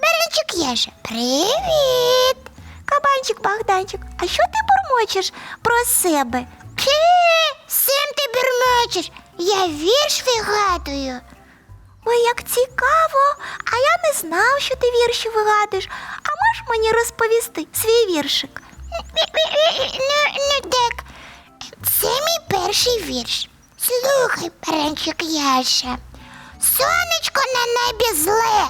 Беренчик Яша, привіт! Кабанчик Богданчик, а що ти бурмочеш про себе? Сам ти бурмочеш, я вірш вигадую. Ой, як цікаво, а я не знав, що ти вірші вигадуєш. А можеш мені розповісти свій віршик? Ну, ну так, це мій перший вірш. Слухай, Перенчик Яша. На небі зле,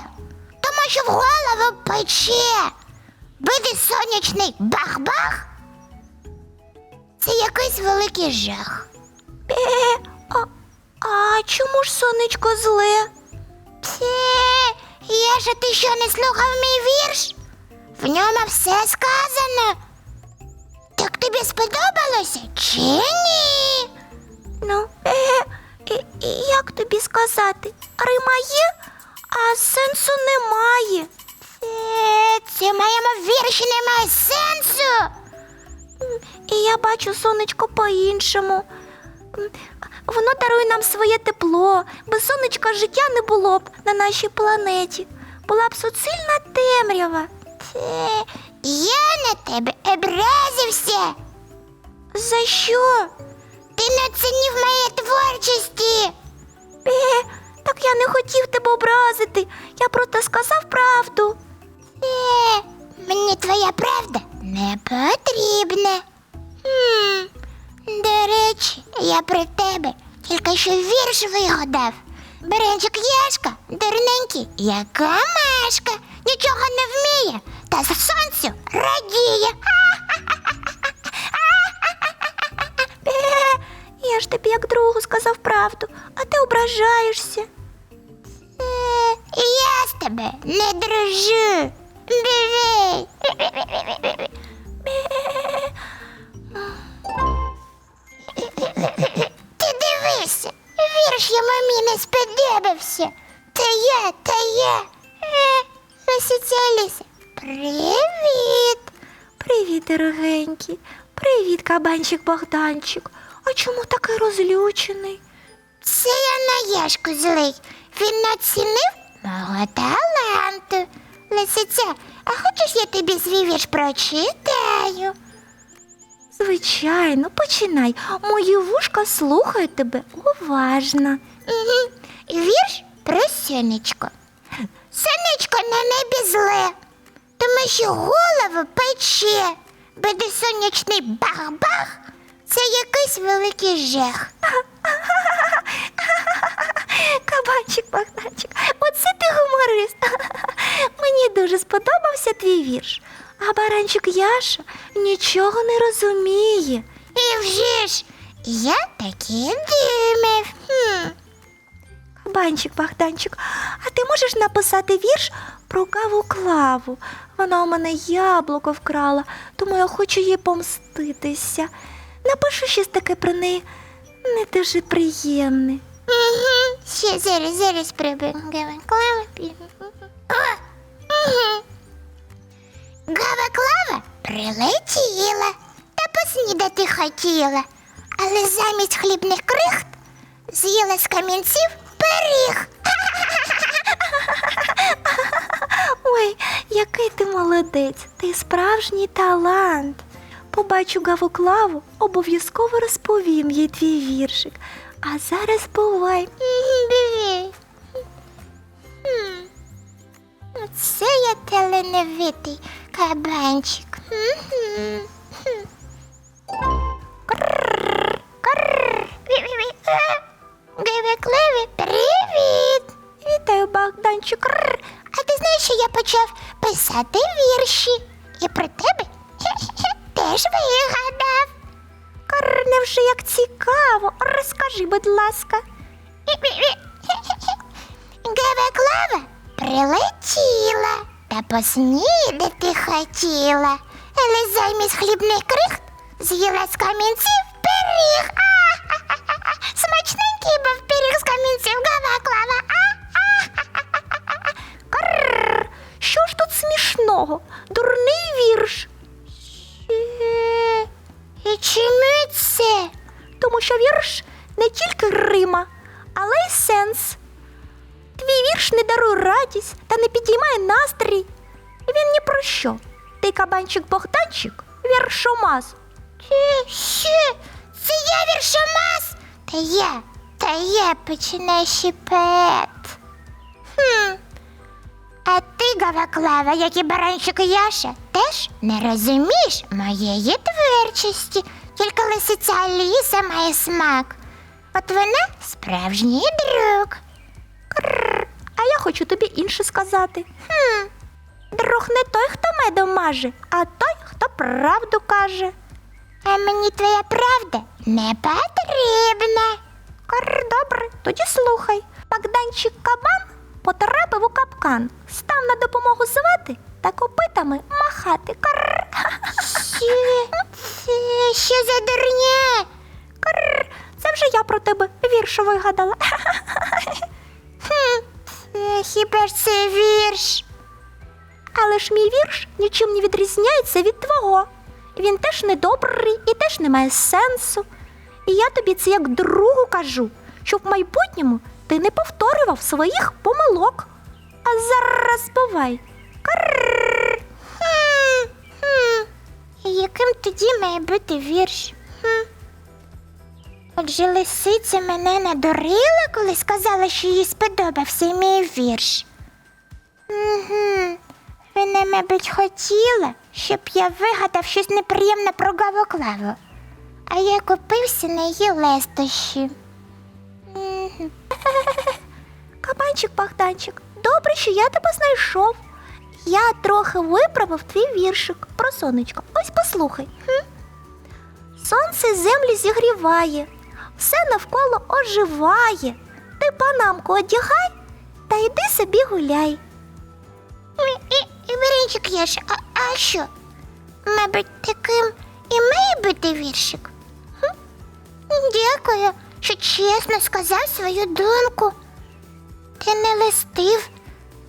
тому що в голову пече. Буде сонячний бах-бах. Це якийсь великий жах. Е, а, а чому ж сонечко зле? Це, Яша, ти що не слухав мій вірш? В ньому все сказано. Так тобі сподобалося чи ні? Ну, е, як тобі сказати? Рима є, а сенсу немає. В моєму вірші немає сенсу. І я бачу сонечко по-іншому. Воно дарує нам своє тепло. Без сонечка життя не було б на нашій планеті. Була б суцільна темрява. Це я на тебе образився. За що? Ти не оцінив моєї творчості. Е, так я не хотів тебе образити. Я просто сказав правду. Е, мені твоя правда не потрібна. Хм, до речі, я про тебе тільки що вірш вигадав. Беренчик Яшка, дурненький, яка машка, нічого не вміє, та за сонцю радіє. Е, я ж тобі як другу сказав правду, а ти ображаєшся. Е, я з тебе не дружу. Бивей. Ти дивися, вірш йому мій не сподобався. Та я, та я. Е, Лисиця Аліса. Привіт. Привіт, дорогенький. Привіт, кабанчик Богданчик. А чому такий розлючений? Це я на Яшку злий. Він націнив мого таланту. Лисиця, а хочеш я тобі свій вірш прочитаю? Звичайно, починай. Мої вушка слухають тебе уважно. Угу. Вірш про сонечко. Сонечко на небі зле, тому що голову пече. Буде сонячний бах-бах. Це якийсь великий жах. Кабанчик Богданчик, оце ти гуморист. Мені дуже сподобався твій вірш. А баранчик Яша нічого не розуміє. І вже ж, я таки думав. Хм. Кабанчик Богданчик, а ти можеш написати вірш про каву клаву? Вона у мене яблуко вкрала, тому я хочу їй помститися. Напиши щось таке про неї не дуже приємне. Угу. Ще зараз, зараз. Гава. Гава клава прилетіла та поснідати хотіла, але замість хлібних крихт з'їла з камінців пиріг. Ой, який ти молодець, ти справжній талант. Побачу Гаву Клаву, обов'язково розповім їй твій віршик. А зараз бувай. Бувай. Це я таленовитий кабанчик. Гиви-кливи, привіт! Вітаю, Богданчик. А ти знаєш, що я почав писати вірші? І про тебе теж вигадав. Невже як цікаво. Розкажи, будь ласка. Клава прилетіла та поснідати хотіла, але замість хлібних крихт з'їла з камінців тільки рима, але й сенс. Твій вірш не дарує радість та не підіймає настрій. Він ні про що. Ти кабанчик Богданчик, віршомаз. Чи що? Це я віршомаз? Та я, та я починаю поет. Хм. А ти, Гаваклава, як і баранчик Яша, теж не розумієш моєї творчості, тільки лисиця Аліса має смак. От вона справжній друг. Кррр. А я хочу тобі інше сказати. Хм. Друг не той, хто медом маже, а той, хто правду каже. А мені твоя правда не потрібна. Кр, добре, тоді слухай. Богданчик кабан потрапив у капкан, став на допомогу звати та копитами махати. Кр. Що? Це що за дурня? Кр. Я про тебе вірш вигадала. Хіба ж це вірш? Але ж мій вірш нічим не відрізняється від твого. Він теж недобрий і теж не має сенсу. І я тобі це як другу кажу, щоб в майбутньому ти не повторював своїх помилок. А зараз бувай. Яким тоді має бути вірш? Отже, лисиця мене надурила, коли сказала, що їй сподобався мій вірш. Угу. Вона, мабуть, хотіла, щоб я вигадав щось неприємне про Гавоклаву, а я купився на її лестощі. Мгм. Кабанчик Богданчик, добре, що я тебе знайшов. Я трохи виправив твій віршик про сонечко. Ось послухай. Хм? Сонце землю зігріває, все навколо оживає. Ти панамку одягай та йди собі гуляй. Варенчик Яша, а, а що? Мабуть, таким і має бути віршик. Хм? Дякую, що чесно сказав свою думку. Ти не листив,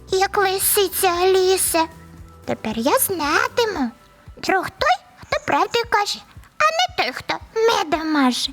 як лисиця Аліса. Тепер я знатиму. Друг той, хто правду каже, а не той, хто медом маже.